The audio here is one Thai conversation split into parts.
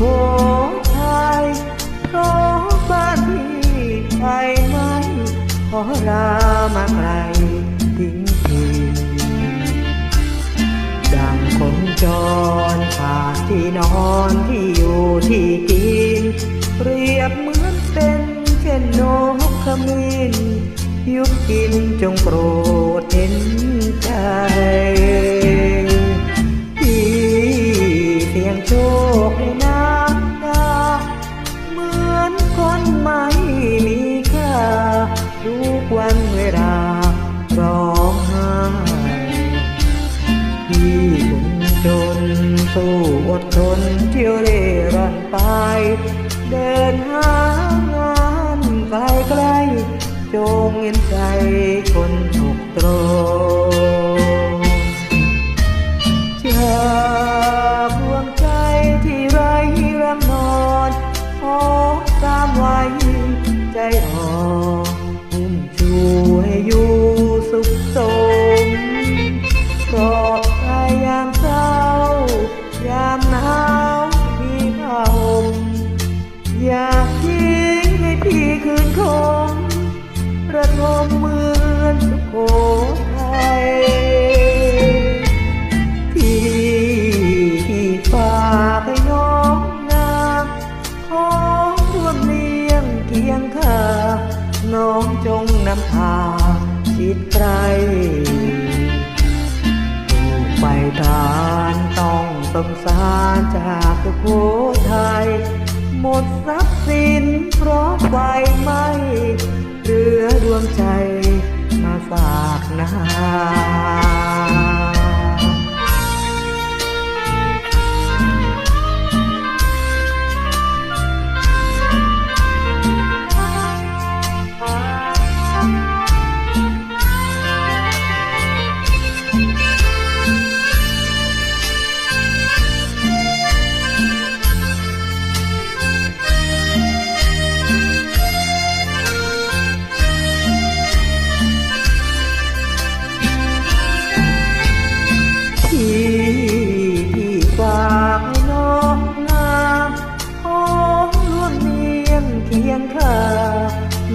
บ้านที่อยู่สุโขทัยเพราะบ้านพี่ไปไหมขอรามาไกลทิ้งทีดังคนจรขาดที่นอนที่อยู่ที่กิน เรียบเหมือนเป็นเช่นนกขมิ้นยุบกินจงโปรดเห็นใจ ที่คนจนสู้อดทนเที่ยวเร่ร่อนไป เดินหางานไกลไกลจงเห็นใจคนถูกตรง พี่คืนคงระทมเหมือนสุโขทัยที่ฝากให้น้องนางของร่วมเลี้ยงเคียงข้าน้องจงนำพาชิดไกลไปทานต้องสงสารจากสุโขทัยหมดทรัพย์สิน ราะไฟไหม้เหลือดวงใจมาฝากนา คียงข้า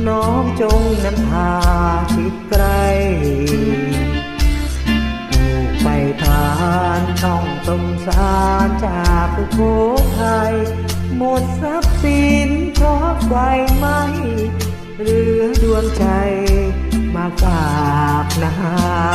น้องจงนำพาชิดไกลถูกไปทานต้องสงสารจากสุโขทัยหมดทรัพย์สินเพราะไฟไหมเหลือดวงใจมาฝากนา